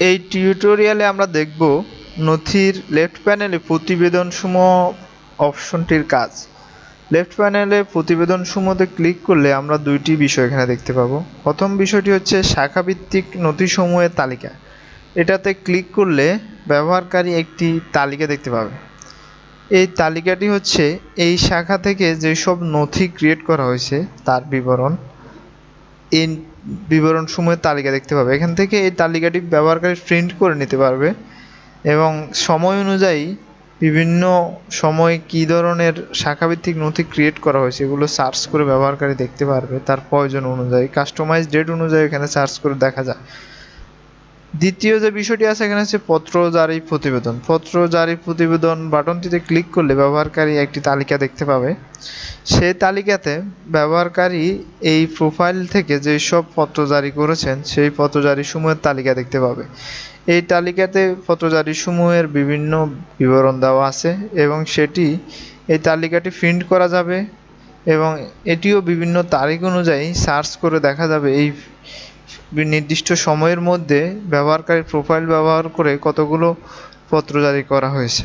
এই টিউটোরিয়ালে আমরা দেখব নথির লেফট প্যানেলে প্রতিবেদনসমূহ অপশনটির কাজ। লেফট প্যানেলে প্রতিবেদনসমূহতে ক্লিক করলে আমরা দুইটি বিষয় এখানে দেখতে পাবো। প্রথম বিষয়টি হচ্ছে শাখাভিত্তিক নথিসমূহের তালিকা। এটাতে ক্লিক করলে ব্যবহারকারী একটি তালিকা দেখতে পাবে। এই তালিকাটি হচ্ছে এই শাখা থেকে যেসব নথি ক্রিয়েট করা হয়েছে, তার বিবরণ। এই বিবরণসমূহের তালিকা দেখতে পাবে। এখান থেকে এই তালিকাটি ব্যবহারকারী প্রিন্ট করে নিতে পারবে এবং সময় অনুযায়ী বিভিন্ন সময় কী ধরনের শাখাভিত্তিক নথি ক্রিয়েট করা হয়েছে এগুলো সার্চ করে ব্যবহারকারী দেখতে পারবে তার প্রয়োজন অনুযায়ী। কাস্টমাইজ ডেট অনুযায়ী এখানে সার্চ করে দেখা যায়। দ্বিতীয় যে বিষয়টি আছে, এখানে হচ্ছে পত্র জারি প্রতিবেদন। পত্র জারি প্রতিবেদন বাটনটিতে ক্লিক করলে ব্যবহারকারী একটি তালিকা দেখতে পাবে। সেই তালিকাতে ব্যবহারকারী এই প্রোফাইল থেকে যেসব পত্র জারি করেছেন, সেই পত্র জারি সমূহের তালিকা দেখতে পাবে। এই তালিকাতে পত্র জারি সমূহের বিভিন্ন বিবরণ দেওয়া আছে এবং সেটি, এই তালিকাটি প্রিন্ট করা যাবে এবং এটিও বিভিন্ন তারিখ অনুযায়ী সার্চ করে দেখা যাবে এই নির্দিষ্ট সময়ের মধ্যে ব্যবহারকারীর প্রোফাইল ব্যবহার করে কতগুলো পত্র জারি করা হয়েছে?